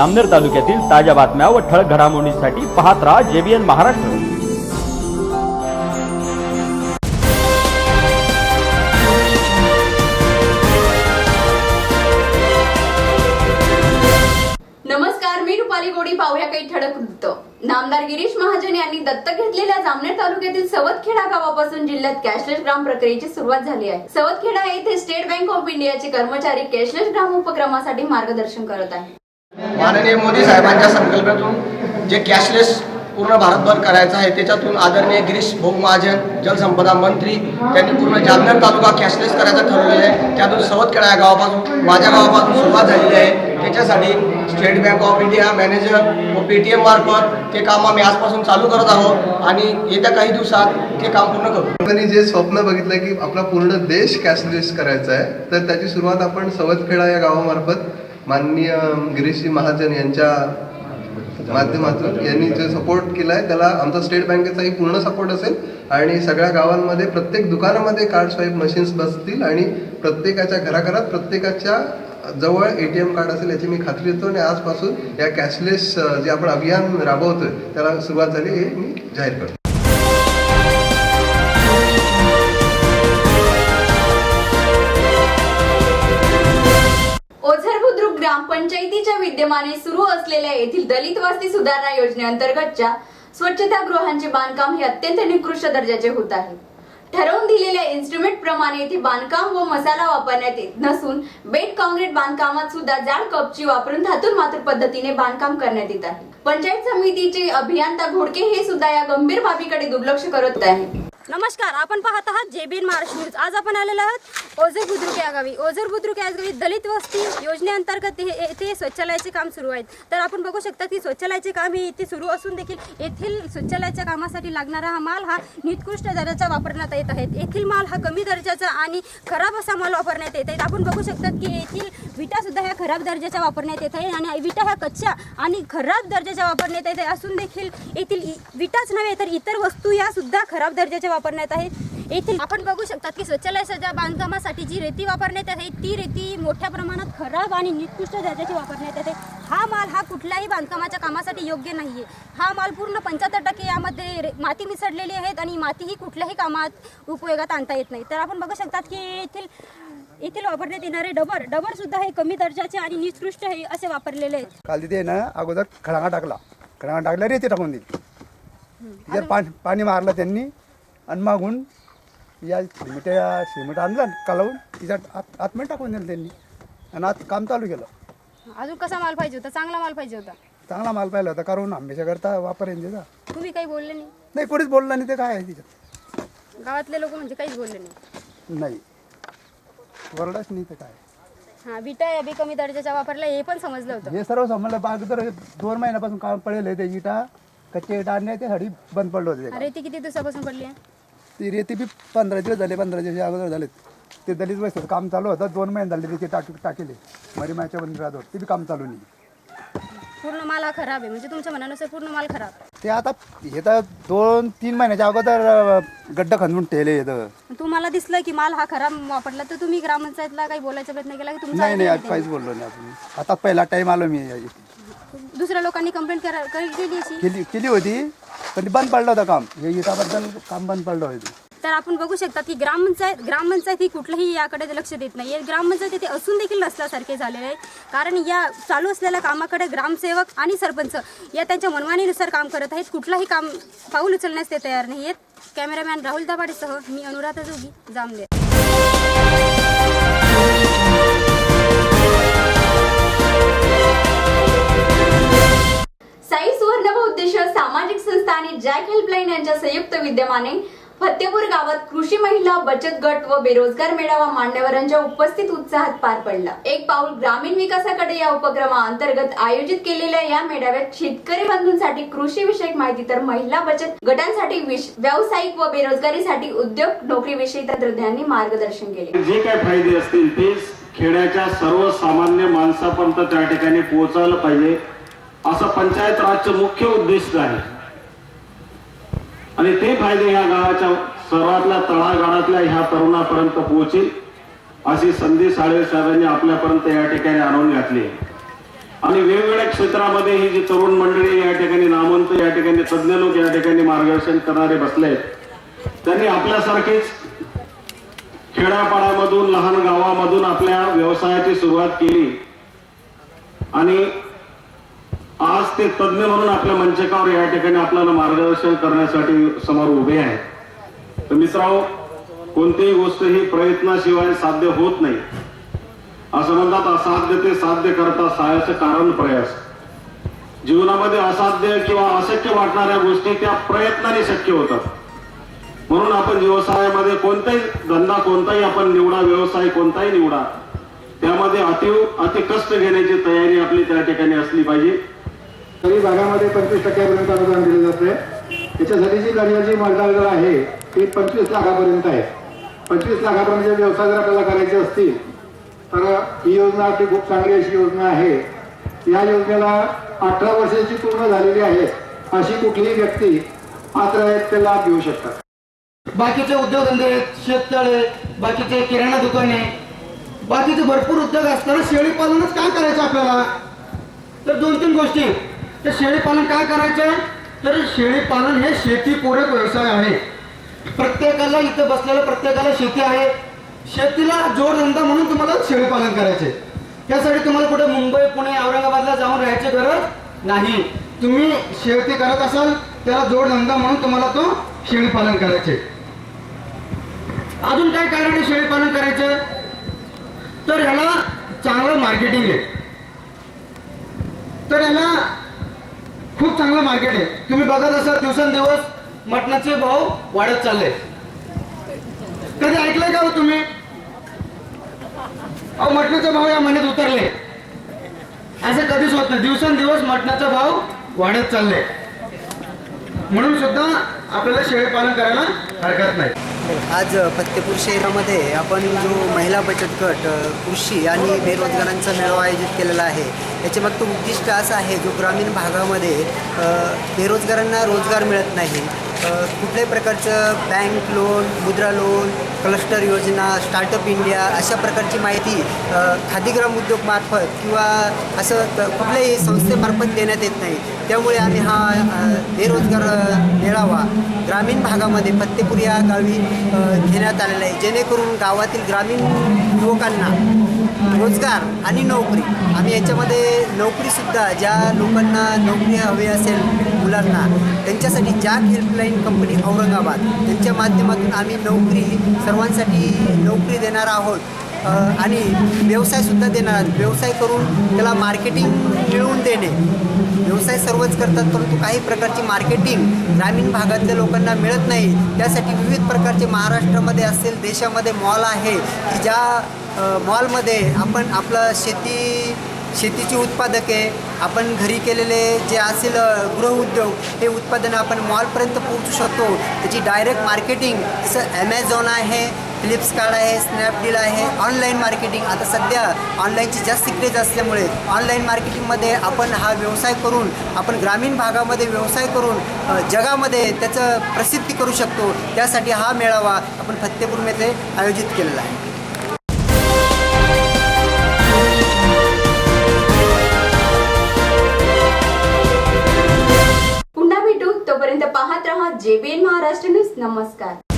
आमनेर तालुक्यातील ताज्या बातम्या व ठळक घडामोडींसाठी पाहत राहा जेबीएन महाराष्ट्र. नमस्कार मी रुपाली गोडी. पाहूया काही ठळक वृत्त. नामदार गिरीश महाजन यांनी दत्तक घेतलेल्या जामनेर तालुक्यातील सवतखेडा गावापासून जिल्ह्यात कॅशलेस ग्राम प्रक्रियेची सुरुवात झाली आहे. सवतखेडा येथे स्टेट बँक ऑफ इंडियाचे कर्मचारी कॅशलेस ग्राम उपक्रमासाठी मार्गदर्शन करत आहे माननीय मोदी साहेबांच्या संकल्पनेतून जे कॅशलेस पूर्ण भारतभर करायचं आहे त्याच्यातून आदरणीय गिरीश भोग महाजन जलसंपदा मंत्री त्यांनी पूर्ण जामनेर तालुका कॅशलेस करायचं ठरवलेलं आहे. त्यातून सवतखेडा या गावापासून माझ्या गावापासून सुरुवात झालेली आहे. त्याच्यासाठी State Bank of India manager व पे टी मार्फत ते काम आम्ही आजपासून चालू करत आहोत आणि येत्या काही दिवसात ते काम पूर्ण करू. लोकांनी जे स्वप्न बघितलंय की आपला पूर्ण देश कॅशलेस करायचा आहे तर त्याची सुरुवात आपण सवतखेडा या गावामार्फत माननीय गिरीशजी महाजन यांच्या माध्यमातून यांनी जे सपोर्ट केला आहे त्याला आमचा स्टेट बँकेचाही पूर्ण सपोर्ट असेल. आणि सगळ्या गावांमध्ये प्रत्येक दुकानामध्ये कार्ड स्वाईप मशीन्स बसतील आणि प्रत्येकाच्या घराघरात प्रत्येकाच्या जवळ ए टी एम कार्ड असेल याची मी खात्री देतो. आणि आजपासून या कॅशलेस जे आपण अभियान राबवतोय त्याला सुरुवात झाली हे मी जाहीर करतो. ग्रामपंचायतीच्या सुरू असलेल्या येथील दलित वस्ती सुधारणा योजनेअंतर्गतच्या स्वच्छतागृहांचे बांधकाम हे अत्यंत निकृष्ट दर्जाचे होत आहे. ठरवून दिलेल्या इन्स्ट्रुमेंट प्रमाणे येथे बांधकाम व मसाला वापरण्यात येत नसून बेड काँक्रीट बांधकामात सुद्धा जाड कपची वापरून धातूर मातूर पद्धतीने बांधकाम करण्यात येत आहे. पंचायत समितीचे अभियंता घोडके हे सुद्धा या गंभीर बाबीकडे दुर्लक्ष करत आहे नमस्कार आपण पाहत आहात जे बी महाराष्ट्र न्यूज. आज आपण आलेलो आहोत ओझर बुद्रुक या गावी. ओझर बुद्रुक या गावी दलित वस्ती योजनेअंतर्गत हे- येथे शौचालयाचे काम सुरू आहेत. तर आपण बघू शकता की शौचालयाचे काम हे इथे सुरू असून देखील येथील शौचालयाच्या कामासाठी लागणारा हा माल हा निकृष्ट दर्जाचा वापरण्यात येत आहे. येथील माल हा कमी दर्जाचा आणि खराब असा माल वापरण्यात येत आहे. आपण बघू शकतात की येथील विटासुद्धा ह्या खराब दर्जाच्या वापरण्यात येत आहे आणि विटा ह्या कच्च्या आणि खराब दर्जाच्या वापरण्यात येत आहे असून देखील येथील इ- विटाच नव्हे तर इतर वस्तू या सुद्धा खराब दर्जाच्या वापरण्यात आहेत येथील आपण बघू शकतात की शौचालयाच्या बांधकामासाठी जी रेती वापरण्यात येत आहे ती रेती मोठ्या प्रमाणात खराब आणि निकृष्ट दर्जाची वापरण्यात येते. हा माल हा कुठल्याही बांधकामाच्या कामासाठी योग्य नाहीये. हा माल पूर्ण पंच्याहत्तर टक्के यामध्ये माती मिसळलेली आहेत आणि माती ही कुठल्याही कामात उपयोगात आणता येत नाही. तर आपण बघू शकतात की येथील येथील वापरण्यात येणारे डबर डबर सुद्धा हे कमी दर्जाचे आणि निकृष्ट हे असे वापरलेले आहेत. काल तिथे ना अगोदर खडांगा टाकला. खडांगा टाकला रेती टाकून दिली. पाणी मारलं त्यांनी. आणि मागून या सिमेंट सिमेंट आणलं कालावून तिच्यात आत आतमध्ये टाकून दिलं त्यांनी. आणि आत काम चालू केलं. अजून कसा माल पाहिजे होता? चांगला माल पाहिजे होता. चांगला माल पाहिला होता कारण आंब्याच्या करता वापर आहे ना त्याचा. तुम्ही काही बोलले नाही? नाही कोणीच बोललं नाही ते काय आहे तिच्यात? गावातले लोक म्हणजे काहीच बोलले नाही. नाही. वरडाच नाही ते काय. हा विटा या बी कमी दर्जाच्या वापरल्या हे पण समजलं होतं. हे सर्व समजलं. बाग तर दोन महिन्यापासून काम पडेल ते इटा कच्चे इटा आणले ते साडी बंद पडलं होते ते. अरे ती किती दिवसापासून पडली आहे? ती रेती बी पंधरा दिवस झाले पंधरा दिवस अगोदर झालेत. ते दलित वस्तीत काम चालू होतं. दोन महिने झाले तिथे टाक टाकेले. मरीमाच्या मंदिराजवळ ते बी काम चालू नाही. पूर्ण माल हा खराब आहे. म्हणजे तुमच्या मनानुसार पूर्ण माल खराब. ते आता हे तर दोन तीन महिन्याच्या अगोदर अं, गड्डा खंदून ठेवले येतं तुम्हाला दिसलं की माल हा खराब वापरला तर तुम्ही ग्रामपंचायतला काही बोलायचा प्रयत्न केला की तुमचा नाही नाही आज काहीच बोललो नाही आपण. आता पहिला टाईम आलो मी. दुसऱ्या लोकांनी कंप्लेंट अशी? केली केली होती. पण ते बंद पडलं होतं काम. हे इटाबद्दल काम बंद पडलं होतं. तर आपण बघू शकता की ग्रामपंचायत ग्रामपंचायत ही कुठलंही याकडे लक्ष देत नाही ग्रामपंचायत येथे असून देखील नसल्यासारखे झालेले आहे. कारण या चालू असलेल्या कामाकडे ग्रामसेवक आणि सरपंच या त्यांच्या मनमानीनुसार काम करत आहेत. कुठलाही काम पाऊल उचलण्यास ते तयार नाही आहेत कॅमेरामॅन राहुल दाभाडेसह मी अनुराधा जोगी जामदेव जॅक हेल्पलाईन यांच्या संयुक्त विद्यमाने फतेपूर गावात कृषी महिला बचत गट व बेरोजगार मेळावा मान्यवरांच्या उपस्थित उत्साहात पार पडला. एक पाऊल ग्रामीण विकासाकडे या उपक्रमाअंतर्गत आयोजित केलेल्या या मेळाव्यात शेतकरी बंधूंसाठी कृषी विषयक माहिती तर महिला बचत गटांसाठी व्यावसायिक व बेरोजगारीसाठी उद्योग नोकरीविषयी तंत्रज्ञांनी मार्गदर्शन केले. जे काय फायदे असतील ते खेड्याच्या सर्वसामान्य माणसापर्यंत त्या ठिकाणी पोहोचायला पाहिजे. असं पंचायत राजचं मुख्य उद्दिष्ट आहे. आणि ते फायदे या गावाच्या सर्वातल्या तळागाळातल्या ह्या तरुणापर्यंत पोहोचेल अशी संधी साळवे साहेबांनी आपल्यापर्यंत या ठिकाणी आणून घातली. आहे आणि वेगवेगळ्या क्षेत्रामध्ये ही जी तरुण मंडळी या ठिकाणी नामवंत या ठिकाणी तज्ज्ञ लोक या ठिकाणी मार्गदर्शन करणारे बसले त्यांनी आपल्यासारखेच खेड्यापाड्यामधून लहान गावामधून आपल्या व्यवसायाची सुरुवात केली. आणि आज ते तज्ज्ञ म्हणून आपल्या मंचकावर या ठिकाणी आपल्याला मार्गदर्शन करण्यासाठी समोर उभे आहेत. तर मित्रांनो कोणतीही गोष्ट ही प्रयत्नाशिवाय साध्य होत नाही. असं म्हणतात असाध्य ते साध्य करता सायाचं कारण प्रयास. जीवनामध्ये असाध्य किंवा अशक्य वाटणाऱ्या गोष्टी त्या प्रयत्नाने शक्य होतात. म्हणून आपण व्यवसायामध्ये कोणताही धंदा कोणताही आपण निवडा व्यवसाय कोणताही निवडा त्यामध्ये अति अति कष्ट घेण्याची तयारी आपली त्या ठिकाणी असली पाहिजे. तरी भागामध्ये पंचवीस टक्क्यापर्यंत अनुदान दिलं जाते त्याच्यासाठी जी कर्जाची मर्यादा आहे ती पंचवीस लाखापर्यंत आहे. पंचवीस लाखापर्यंत व्यवसाय जर आपल्याला करायचे असतील तर ही योजना ती खूप चांगली अशी योजना आहे. या योजनेला अठरा वर्षाची पूर्ण झालेली आहे अशी कुठलीही व्यक्ती पात्र आहेत ते लाभ घेऊ शकतात. बाकीचे उद्योगधंदे शेततळे बाकीचे किराणा दुकाने बाकीचे भरपूर उद्योग असताना शेळी पालनच काय करायचं आपल्याला? तर दोन तीन गोष्टी. तर शेळी पालन काय करायचं? तर शेळी पालन हे शेतीपूरक व्यवसाय आहे. प्रत्येकाला इथं बसलेल्या प्रत्येकाला शेती आहे. शेतीला जोडधंदा म्हणून तुम्हाला शेळी पालन करायचे. त्यासाठी तुम्हाला कुठे मुंबई पुणे औरंगाबादला जाऊन राहायची गरज नाही. तुम्ही शेती करत असाल त्याला जोडधंदा म्हणून तुम्हाला तो शेळी पालन करायचे. अजून काय कारण आहे शेळी पालन करायचं? तर ह्याला चांगलं मार्केटिंग आहे. तर ह्याला खूप चांगलं मार्केट आहे. तुम्ही बघत असाल दिवसेंदिवस मटणाचे भाव वाढत चालले. कधी ऐकलंय का हो तुम्ही? अहो मटणाचे भाव या महिन्यात उतरले. असं कधीच होत नाही. दिवसेंदिवस मटणाचा भाव वाढत चालले. म्हणून सुद्धा आपल्याला शेळी पालन करायला हरकत नाही. आज फतेपूर शहरामध्ये आपण जो महिला बचत गट कृषी आणि बेरोजगारांचा मेळावा आयोजित केलेला आहे याचे मागचं उद्दिष्ट असं आहे जो ग्रामीण भागामध्ये बेरोजगारांना रोजगार मिळत नाही. कुठल्याही प्रकारचं bank loan Mudra loan cluster योजना स्टार्टअप इंडिया अशा प्रकारची माहिती खादीग्राम उद्योग मार्फत किंवा असं कुठल्याही संस्थेमार्फत देण्यात येत नाही. त्यामुळे आम्ही हा बेरोजगार मेळावा ग्रामीण भागामध्ये फत्तेपूर या गावी घेण्यात आलेला आहे. जेणेकरून गावातील ग्रामीण युवकांना रोजगार आणि नोकरी आम्ही याच्यामध्ये नोकरीसुद्धा ज्या लोकांना नोकरी हवी असेल मुलांना. त्यांच्यासाठी जॅक हेल्पलाईन कंपनी औरंगाबाद. त्यांच्या माध्यमातून आम्ही नोकरी सर्वांसाठी नोकरी देणार आहोत. आणि व्यवसायसुद्धा देणार आहोत. व्यवसाय करून त्याला मार्केटिंग मिळवून देणे. व्यवसाय सर्वच करतात परंतु काही प्रकारची मार्केटिंग ग्रामीण भागातल्या लोकांना मिळत नाही. त्यासाठी विविध प्रकारचे महाराष्ट्रामध्ये असेल देशामध्ये मॉल आहे की ज्या मॉलमध्ये आपण आपलं शेती शेतीची उत्पादके आपण घरी केलेले जे असेल गृहउद्योग हे उत्पादनं आपण मॉलपर्यंत पोहोचू शकतो. त्याची डायरेक्ट मार्केटिंग जसं ॲमेझॉन आहे फ्लिप्सकार्ट आहे स्नॅपडील आहे ऑनलाईन मार्केटिंग. आता सध्या ऑनलाईनची जास्त क्रेज असल्यामुळे ऑनलाईन मार्केटिंगमध्ये आपण हा व्यवसाय करून आपण ग्रामीण भागामध्ये व्यवसाय करून जगामध्ये त्याचं प्रसिद्धी करू शकतो. त्यासाठी हा मेळावा आपण फत्तेपूरमध्ये आयोजित केलेला आहे. જય ભીમ મહારાષ્ટ્રને નમસ્કાર